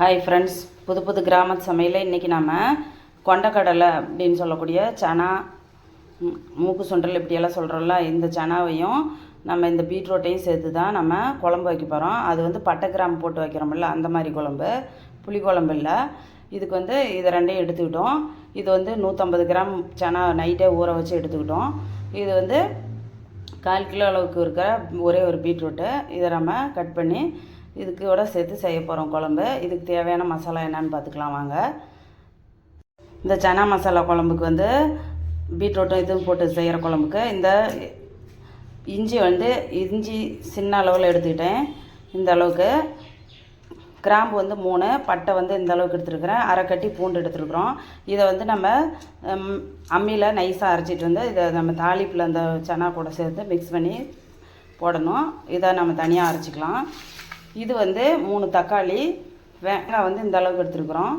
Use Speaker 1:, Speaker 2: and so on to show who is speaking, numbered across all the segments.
Speaker 1: Hi friends புது புது கிராம சமையலில் இன்றைக்கி நாம் கொண்டக்கடலை அப்படின்னு சொல்லக்கூடிய சனா மூக்கு சுண்டல் இப்படியெல்லாம் சொல்கிறோம்ல இந்த சனாவையும் நம்ம இந்த பீட்ரூட்டையும் சேர்த்து தான் நம்ம குழம்பு வைக்க போகிறோம் அது வந்து பட்டை கிராம்பு போட்டு வைக்கிறோம்ல அந்த மாதிரி குழம்பு. புளி குழம்பு இல்லை. இதுக்கு வந்து இதை ரெண்டையும் எடுத்துக்கிட்டோம். இது வந்து நூற்றம்பது கிராம் சனா நைட்டே ஊற வச்சு எடுத்துக்கிட்டோம். இது வந்து கால் கிலோ அளவுக்கு இருக்கிற ஒரே ஒரு பீட்ரூட்டு. இதை நம்ம கட் பண்ணி இதுக்கு கூட சேர்த்து செய்ய போகிறோம் குழம்பு. இதுக்கு தேவையான மசாலா என்னன்னு பார்த்துக்கலாம் வாங்க. இந்த சனா மசாலா குழம்புக்கு வந்து பீட்ரூட்டும் இதுவும் போட்டு செய்கிற குழம்புக்கு. இந்த இஞ்சி வந்து இஞ்சி சின்ன அளவில் எடுத்துக்கிட்டேன். இந்த அளவுக்கு கிராம்பு வந்து மூணு பட்டை வந்து இந்த அளவுக்கு எடுத்துருக்குறேன். அரைக்கட்டி பூண்டு எடுத்துருக்குறோம். இதை வந்து நம்ம அம்மியில் நைஸாக அரைச்சிட்டு வந்து இதை நம்ம தாளிப்பில் அந்த சனா கூட சேர்த்து மிக்ஸ் பண்ணி போடணும். இதை நம்ம தனியாக அரைச்சிக்கலாம். இது வந்து மூணு தக்காளி. வெங்காயம் வந்து இந்த அளவுக்கு எடுத்துருக்குறோம்.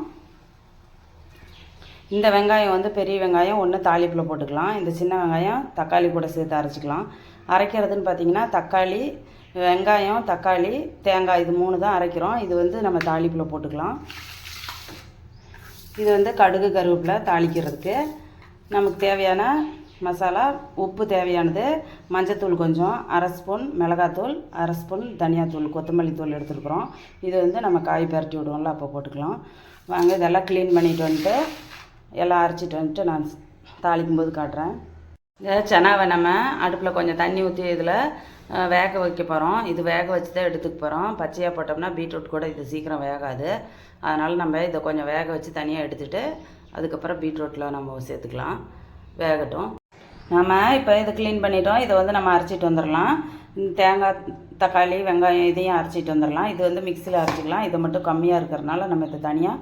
Speaker 1: இந்த வெங்காயம் வந்து பெரிய வெங்காயம் ஒன்று தாளிப்பில் போட்டுக்கலாம். இந்த சின்ன வெங்காயம் தக்காளி கூட சேர்த்து அரைச்சிக்கலாம். அரைக்கிறதுன்னு பார்த்தீங்கன்னா தக்காளி வெங்காயம் தக்காளி தேங்காய் இது மூணு தான் அரைக்கிறோம். இது வந்து நம்ம தாளிப்பில் போட்டுக்கலாம். இது வந்து கடுகு கருவேப்பிலை தாளிக்கிறதுக்கு. நமக்கு தேவையான மசாலா உப்பு தேவையானது மஞ்சத்தூள் கொஞ்சம் அரை ஸ்பூன் மிளகாத்தூள் அரை ஸ்பூன் தனியாத்தூள் கொத்தமல்லி தூள் எடுத்துருக்குறோம். இது வந்து நம்ம காய் பரட்டி விடுவோம்ல அப்போ போட்டுக்கலாம். வாங்க இதெல்லாம் க்ளீன் பண்ணிட்டு வந்துட்டு எல்லாம் அரைச்சிட்டு வந்துட்டு நான் தாளிக்கும் போது காட்டுறேன். இந்த சனாவை நம்ம அடுப்பில் கொஞ்சம் தண்ணி ஊற்றி இதில் வேக வைக்க போகிறோம் இது வேக வச்சு தான் எடுத்துக்க போகிறோம் பச்சையாக போட்டோம்னா பீட்ரூட் கூட இது சீக்கிரம் வேகாது. அதனால் நம்ம இதை கொஞ்சம் வேக வச்சு தனியாக எடுத்துகிட்டு அதுக்கப்புறம் பீட்ரூட்டில் நம்ம சேர்த்துக்கலாம். வேகட்டும். நம்ம இப்போ இதை க்ளீன் பண்ணிட்டோம். இதை வந்து நம்ம அரைச்சிட்டு வந்துடலாம் தேங்காய் தக்காளி வெங்காயம் இதையும் அரைச்சிட்டு வந்துடலாம் இது வந்து மிக்சியில் அரைச்சிக்கலாம். இது மட்டும் கம்மியாக இருக்கிறதுனால நம்ம இதை தனியாக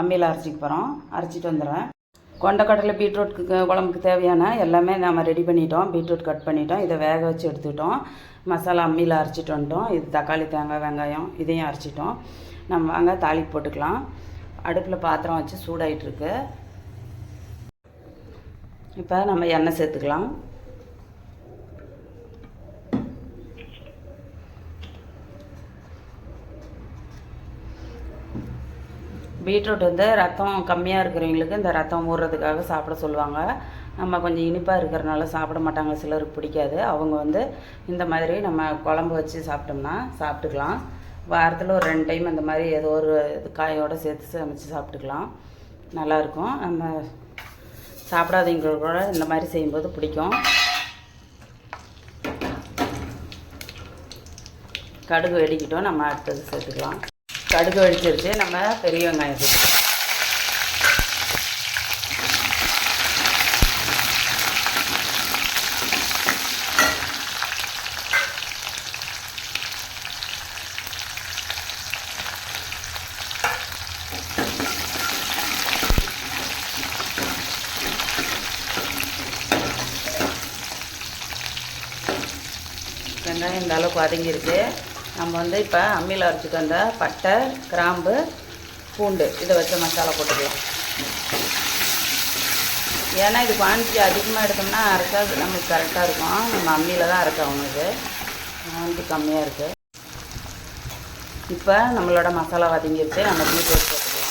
Speaker 1: அம்மியில் அரைச்சிக்க போகிறோம் அரைச்சிட்டு வந்துடுறேன். கொண்டக்கடலை பீட்ரூட் குழம்புக்கு தேவையான எல்லாமே நம்ம ரெடி பண்ணிட்டோம். பீட்ரூட் கட் பண்ணிட்டோம். இதை வேக வச்சு எடுத்துக்கிட்டோம். மசாலா அம்மியில் அரைச்சிட்டு வந்துட்டோம். இது தக்காளி தேங்காய் வெங்காயம் இதையும் அரைச்சிட்டோம். நம்ம வாங்க தாளி போட்டுக்கலாம். அடுப்பில் பாத்திரம் வச்சு சூடாயிட்டுருக்கு இப்போ நம்ம எண்ணெய் சேர்த்துக்கலாம். பீட்ரூட் வந்து ரத்தம் கம்மியாக இருக்கிறவங்களுக்கு இந்த ரத்தம் ஊறுறதுக்காக சாப்பிட சொல்லுவாங்க. நம்ம கொஞ்சம் இனிப்பாக இருக்கிறனால சாப்பிட மாட்டாங்க சிலருக்கு பிடிக்காது. அவங்க வந்து இந்த மாதிரி நம்ம குழம்பு வச்சு சாப்பிட்டோம்னா சாப்பிட்டுக்கலாம். வாரத்தில் ஒரு ரெண்டு டைம் அந்த மாதிரி ஏதோ ஒரு இது காயோடு சேர்த்து சமைச்சு சாப்பிட்டுக்கலாம். நல்லாயிருக்கும் நம்ம சாப்பிடாதவங்களுக்கு கூட இந்த மாதிரி செய்யும்போது பிடிக்கும். கடுகு வெடிக்கிட்டோம் நம்ம அடுத்தது சேர்த்துக்கலாம். கடுகு வெடிச்சிருச்சு நம்ம பெரிய வெங்காயம் சேர்த்துக்கலாம். வெங்காயம் இந்த அளவுக்கு வதங்கிருக்கு நம்ம வந்து இப்போ அம்மியில் அரைச்சிட்டு வந்த பட்டை கிராம்பு பூண்டு இதை வச்ச மசாலா போட்டுக்கலாம். ஏன்னா இது குவான்டிட்டி அதிகமாக எடுத்தோம்னா அரைச்சா நம்மளுக்கு கரெக்டாக இருக்கும். நம்ம அம்மியில் தான் அரைக்கணும் இது. குவான்டிட்டி கம்மியாக இருக்குது இப்போ நம்மளோட மசாலா வதங்கிருச்சு. நம்ம பீட்ரூட் போட்டுக்கலாம்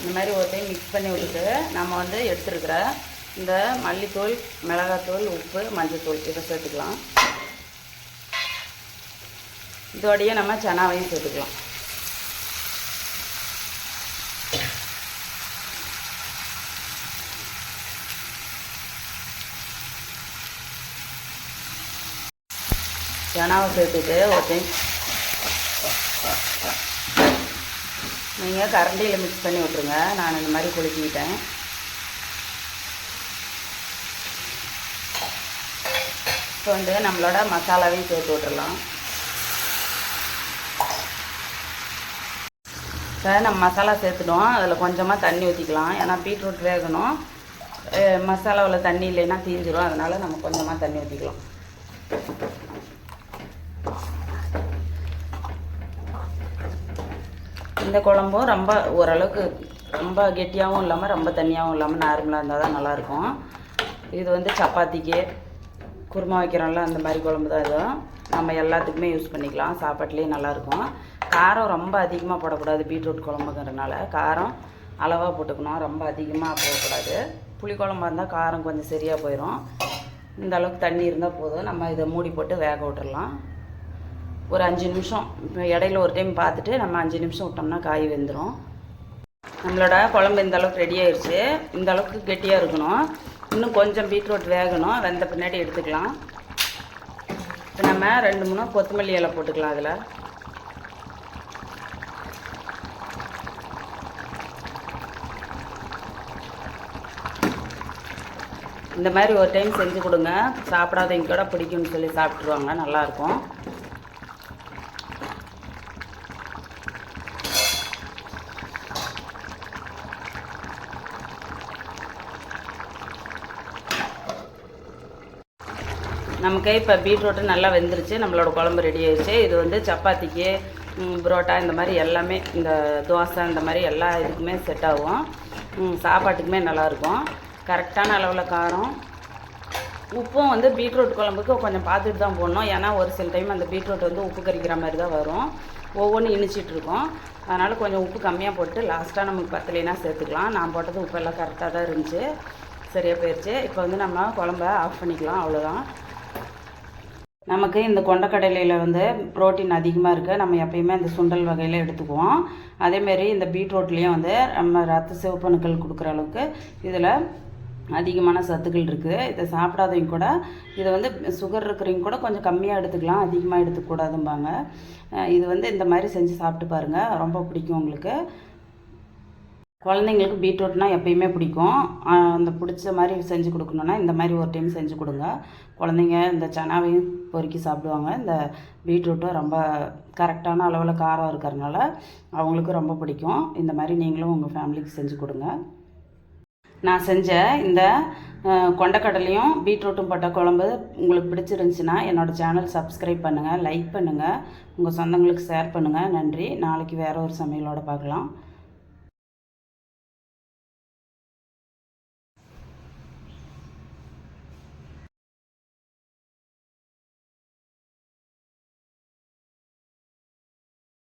Speaker 1: இந்த மாதிரி ஒரு டைம் மிக்ஸ் பண்ணி விட்டுட்டு நம்ம வந்து எடுத்துருக்கிற இந்த மல்லித்தூள் மிளகாத்தூள் உப்பு மஞ்சத்தூள் இதை சேர்த்துக்கலாம். இதோடையே நம்ம சனாவையும் சேர்த்துக்கலாம். சனாவை சேர்த்துட்டு ஒரு டைம் நீங்கள் கரண்டியில் மிக்ஸ் பண்ணி விட்ருங்க நான் இந்த மாதிரி குலுக்கிட்டேன் இப்போ வந்து நம்மளோட மசாலாவையும் சேர்த்து விட்டுறலாம். இப்போ நம்ம மசாலா சேர்த்துட்டோம். அதில் கொஞ்சமாக தண்ணி ஊற்றிக்கலாம் ஏன்னா பீட்ரூட் வேகணும். மசாலாவில் தண்ணி இல்லைன்னா தீஞ்சிரும் அதனால் நம்ம கொஞ்சமாக தண்ணி ஊற்றிக்கலாம் இந்த குழம்பும் ரொம்ப ஓரளவுக்கு ரொம்ப கெட்டியாகவும் இல்லாமல் ரொம்ப தண்ணியாகவும் இல்லாமல் நார்மலாக இருந்தால் தான் நல்லாயிருக்கும். இது வந்து சப்பாத்திக்கு குருமா வைக்கிறோம்ல அந்த மாதிரி குழம்பு தான் இது. நம்ம எல்லாத்துக்குமே யூஸ் பண்ணிக்கலாம். சாப்பாட்லேயும் நல்லாயிருக்கும். காரம் ரொம்ப அதிகமாக போடக்கூடாது பீட்ரூட் குழம்புங்கிறனால. காரம் அளவாக போட்டுக்கணும். ரொம்ப அதிகமாக போடக்கூடாது. புளி குழம்பா இருந்தால் காரம் கொஞ்சம் சரியாக போயிடும் இந்த அளவுக்கு தண்ணி இருந்தால் போதும். நம்ம இதை மூடி போட்டு வேக விட்டுடலாம் ஒரு அஞ்சு நிமிஷம். இப்போ இடையில ஒரு டைம் பார்த்துட்டு நம்ம அஞ்சு நிமிஷம் விட்டோம்னா காய் வெந்துடும் நம்மளோட குழம்பு இந்த அளவுக்கு ரெடி ஆயிடுச்சு இந்த அளவுக்கு கெட்டியாக இருக்கணும். இன்னும் கொஞ்சம் பீட்ரூட் வேகணும். வெந்த பின்னாடி எடுத்துக்கலாம். இப்போ நம்ம ரெண்டு மூணு கொத்தமல்லி இலை போட்டுக்கலாம் அதில். இந்த மாதிரி ஒரு டைம் செஞ்சு கொடுங்க. சாப்பிடாதவங்க கூட பிடிக்கும்னு சொல்லி சாப்பிட்ருவாங்க நல்லாயிருக்கும் நமக்கு இப்போ பீட்ரூட்டு நல்லா வெந்துருச்சு நம்மளோட குழம்பு ரெடி ஆயிடுச்சு இது வந்து சப்பாத்திக்கு புரோட்டா இந்த மாதிரி எல்லாமே இந்த தோசை இந்த மாதிரி எல்லா இதுக்குமே செட் ஆகும். சாப்பாட்டுக்குமே நல்லாயிருக்கும் கரெக்டான அளவில் காரம். உப்பும் வந்து பீட்ரூட் குழம்புக்கு கொஞ்சம் பார்த்துட்டு தான் போடணும். ஏன்னா ஒரு சில டைம் அந்த பீட்ரூட் வந்து உப்பு கறிக்கிற மாதிரி தான் வரும். ஒவ்வொன்றும் இனிச்சிட்ருக்கோம் அதனால் கொஞ்சம் உப்பு கம்மியாக போட்டு லாஸ்ட்டாக நமக்கு பத்தலைனா சேர்த்துக்கலாம். நான் போட்டது உப்பெல்லாம் கரெக்டாக தான் இருந்துச்சு. சரியாக போயிடுச்சு இப்போ வந்து நம்ம குழம்ப ஆஃப் பண்ணிக்கலாம். அவ்வளோதான் நமக்கு இந்த கொண்டக்கடலையில் வந்து புரோட்டீன் அதிகமாக இருக்குது நம்ம எப்பயுமே இந்த சுண்டல் வகையில் எடுத்துக்குவோம். அதேமாரி இந்த பீட்ரூட்லேயும் வந்து நம்ம ரத்த சிவப்பணுக்கள் கொடுக்குற அளவுக்கு இதில் அதிகமான சத்துக்கள் இருக்குது இதை சாப்பிடாதவங்க கூட இதை வந்து சுகர் இருக்கிறவங்க கூட கொஞ்சம் கம்மியாக எடுத்துக்கலாம். அதிகமாக எடுத்துக்கூடாதும்பாங்க இது வந்து இந்த மாதிரி செஞ்சு சாப்பிட்டு பாருங்கள் ரொம்ப பிடிக்கும் உங்களுக்கு. குழந்தைங்களுக்கு பீட்ரூட்னா எப்பயுமே பிடிக்கும். அந்த பிடிச்ச மாதிரி செஞ்சு கொடுக்கணுன்னா இந்த மாதிரி ஒரு டைம் செஞ்சு கொடுங்க. குழந்தைங்க இந்த சனாவையும் பொறுக்கி சாப்பிடுவாங்க. இந்த பீட்ரூட்டும் ரொம்ப கரெக்டான அளவில் காரம் இருக்கிறதுனால அவங்களுக்கும் ரொம்ப பிடிக்கும். இந்த மாதிரி நீங்களும் உங்கள் ஃபேமிலிக்கு செஞ்சு கொடுங்க. நான் செஞ்ச இந்த கொண்டக்கடலையும் பீட்ரூட்டும் போட்ட குழம்பு உங்களுக்கு பிடிச்சிருந்துச்சின்னா என்னோடய சேனல் சப்ஸ்கிரைப் பண்ணுங்கள் லைக் பண்ணுங்கள் உங்கள் சொந்தங்களுக்கு ஷேர் பண்ணுங்கள் நன்றி. நாளைக்கு வேறு ஒரு சமையலோடு பார்க்கலாம்.